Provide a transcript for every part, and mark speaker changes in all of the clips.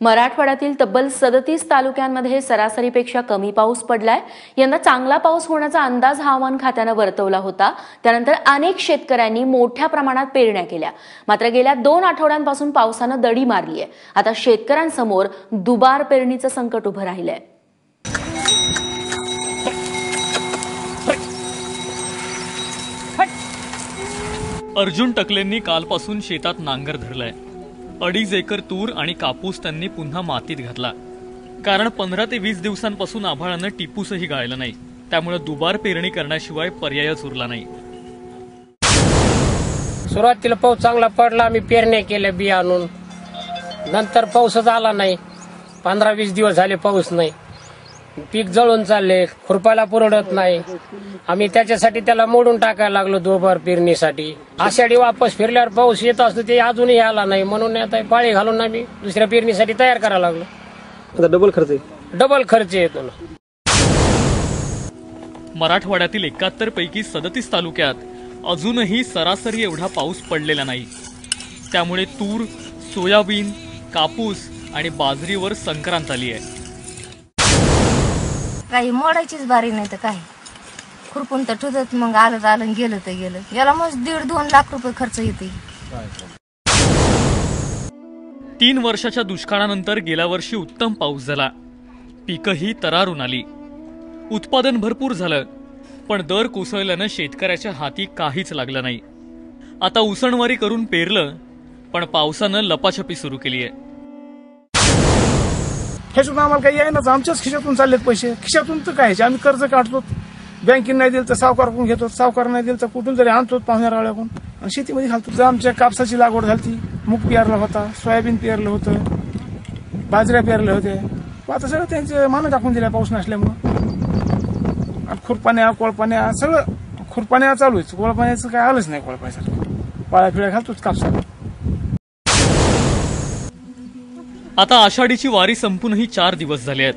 Speaker 1: मराठवाड्यातील तब्बल सदतीस तालुक्यांमध्ये सरासरीपेक्षा कमी पाऊस पडलाय. यंदा चांगला पाऊस होण्याचा अंदाज हवामान खात्यानं वर्तवला होता. त्यानंतर अनेक शेतकऱ्यांनी मोठ्या प्रमाणात पेरण्या केल्या. मात्र गेल्या दोन आठवड्यांपासून पावसानं दडी मारली आहे आता शेतकऱ्यांसमोर दुबार पेरणीचं संकट उभं राहिलंय.
Speaker 2: अर्जुन टकलेंनी कालपासून शेतात नांगर धरलाय. अडीच एकर तूर आणि कापूस त्यांनी पुन्हा मातीत घातला. कारण पंधरा ते वीस दिवसांपासून आभाळानं टिपूसही गाळलं नाही. त्यामुळे दुबार पेरणी करण्याशिवाय पर्यायच उरला नाही.
Speaker 3: सुरुवातीला पाऊस चांगला पडला आम्ही पेरण्या केल्या बी आणून नंतर पाऊसच आला नाही. पंधरा वीस दिवस झाले पाऊस नाही. पीक जळून चालले खुरपायला पुरवडत नाही. आम्ही त्याच्यासाठी त्याला मोडून टाकायला लागलो दोबार पेरणीसाठी. आषाढी वापस फिरल्यावर पाऊस येत असतो ते अजूनही आला नाही. म्हणून आता पाळी घालून आम्ही दुसऱ्या पेरणीसाठी तयार करायला लागलो.
Speaker 4: आता डबल खर्च आहे.
Speaker 3: डबल खर्च येतो ना
Speaker 2: मराठवाड्यातील एकाहत्तर पैकी सदतीस तालुक्यात अजूनही सरासरी एवढा पाऊस पडलेला नाही. त्यामुळे तूर सोयाबीन कापूस आणि बाजरीवर संक्रांत आली आहे.
Speaker 5: काही मोडायचीच बारी नाही तर काय खुरपून तर ठुजत मग आलं तर आलं गेलं तर गेलं. याला मग दीड दोन लाख रुपये खर्च येते.
Speaker 2: तीन वर्षाच्या दुष्काळानंतर गेल्या वर्षी उत्तम पाऊस झाला. पिकंही तरारून आली. उत्पादन भरपूर झालं पण दर कोसळल्यानं शेतकऱ्याच्या हाती काहीच लागलं नाही. आता उसणवारी करून पेरलं पण पावसानं लपाछपी सुरू केली आहे
Speaker 6: हे सुद्धा आम्हाला काही येईनाच आमच्याच खिशातून चाललेत पैसे. खिशातून तर काय? आम्ही कर्ज काढतो. बँकेने नाही दिलं तर सावकारकडून घेतो? सावकार नाही दिलं तर कुठून तरी आणतो पाहुण्यारावळ्याकडून आणि शेतीमध्ये घालतो. जर आमच्या कापसाची लागवड झाली मूग पेरला होता. सोयाबीन पेरलं होतं. बाजऱ्या पेरल्या होत्या. आता सगळं त्यांचे मानं टाकून दिल्या पाऊस नसल्यामुळं. आणि खुरपाण्या कोळपाण्या सगळं खुरपाण्या चालूच कोळपाण्याचं काय आलंच नाही कोळपाण्यासाठी पाळ्या पिळ्या घालतोच कापसाला.
Speaker 2: आता आषाढीची वारी संपूनही चार दिवस झाले आहेत.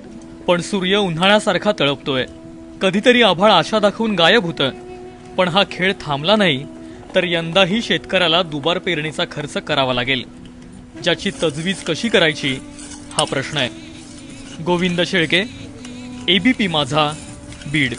Speaker 2: पण सूर्य उन्हाळ्यासारखा तळपतोय. कधीतरी आभाळ आशा दाखवून गायब होतं. पण हा खेळ थांबला नाही तर यंदाही शेतकऱ्याला दुबार पेरणीचा खर्च करावा लागेल. ज्याची तजवीज कशी करायची हा प्रश्न आहे. गोविंद शेळके एबीपी माझा बीड.